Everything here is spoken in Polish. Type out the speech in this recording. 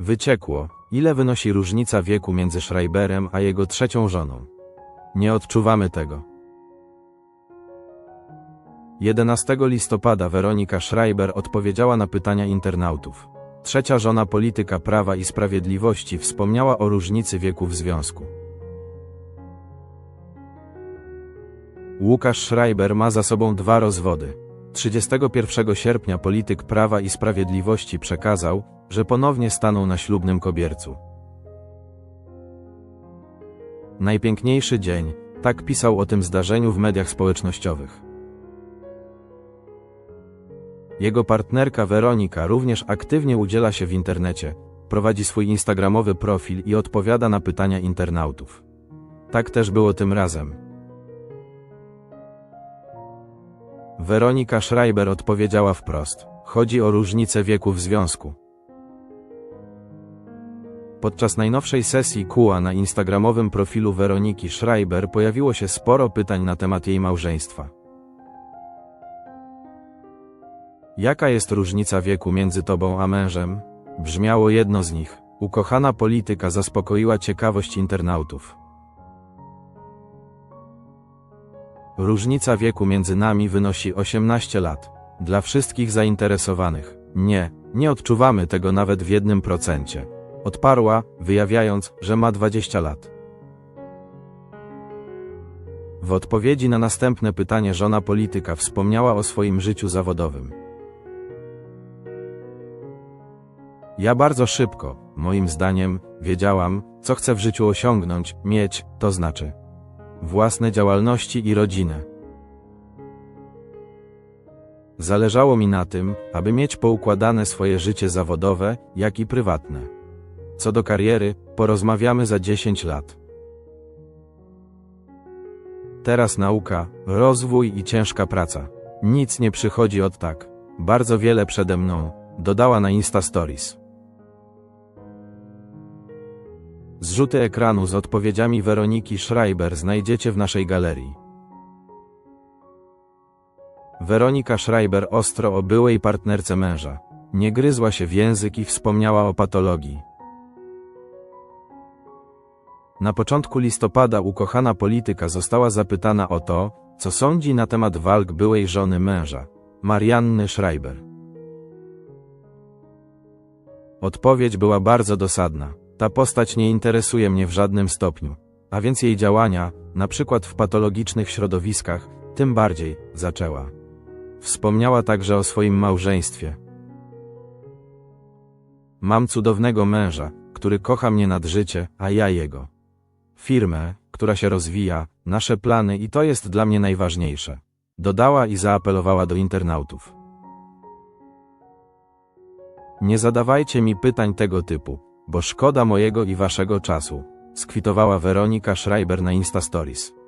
Wyciekło, ile wynosi różnica wieku między Schreiberem a jego trzecią żoną. Nie odczuwamy tego. 11 listopada Weronika Schreiber odpowiedziała na pytania internautów. Trzecia żona polityka Prawa i Sprawiedliwości wspomniała o różnicy wieku w związku. Łukasz Schreiber ma za sobą dwa rozwody. 31 sierpnia polityk Prawa i Sprawiedliwości przekazał, że ponownie stanął na ślubnym kobiercu. Najpiękniejszy dzień, tak pisał o tym zdarzeniu w mediach społecznościowych. Jego partnerka Weronika również aktywnie udziela się w internecie, prowadzi swój instagramowy profil i odpowiada na pytania internautów. Tak też było tym razem. Weronika Schreiber odpowiedziała wprost: Chodzi o różnicę wieku w związku. Podczas najnowszej sesji KUA na instagramowym profilu Weroniki Schreiber pojawiło się sporo pytań na temat jej małżeństwa. Jaka jest różnica wieku między tobą a mężem? Brzmiało jedno z nich. Ukochana polityka zaspokoiła ciekawość internautów. Różnica wieku między nami wynosi 18 lat. Dla wszystkich zainteresowanych. Nie, nie odczuwamy tego nawet w jednym procencie. Odparła, wyjawiając, że ma 20 lat. W odpowiedzi na następne pytanie żona polityka wspomniała o swoim życiu zawodowym. Ja bardzo szybko, moim zdaniem, wiedziałam, co chcę w życiu osiągnąć, mieć, to znaczy własne działalności i rodzinę. Zależało mi na tym, aby mieć poukładane swoje życie zawodowe, jak i prywatne. Co do kariery, porozmawiamy za 10 lat. Teraz nauka, rozwój i ciężka praca. Nic nie przychodzi od tak. Bardzo wiele przede mną, dodała na Insta Stories. Zrzuty ekranu z odpowiedziami Weroniki Schreiber znajdziecie w naszej galerii. Weronika Schreiber ostro o byłej partnerce męża. Nie gryzła się w język i wspomniała o patologii. Na początku listopada ukochana polityka została zapytana o to, co sądzi na temat walk byłej żony męża, Marianny Schreiber. Odpowiedź była bardzo dosadna. Ta postać nie interesuje mnie w żadnym stopniu, a więc jej działania, na przykład w patologicznych środowiskach, tym bardziej, zaczęła. Wspomniała także o swoim małżeństwie. Mam cudownego męża, który kocha mnie nad życie, a ja jego. Firmę, która się rozwija, nasze plany i to jest dla mnie najważniejsze. Dodała i zaapelowała do internautów. Nie zadawajcie mi pytań tego typu, bo szkoda mojego i waszego czasu, skwitowała Weronika Schreiber na Insta Stories.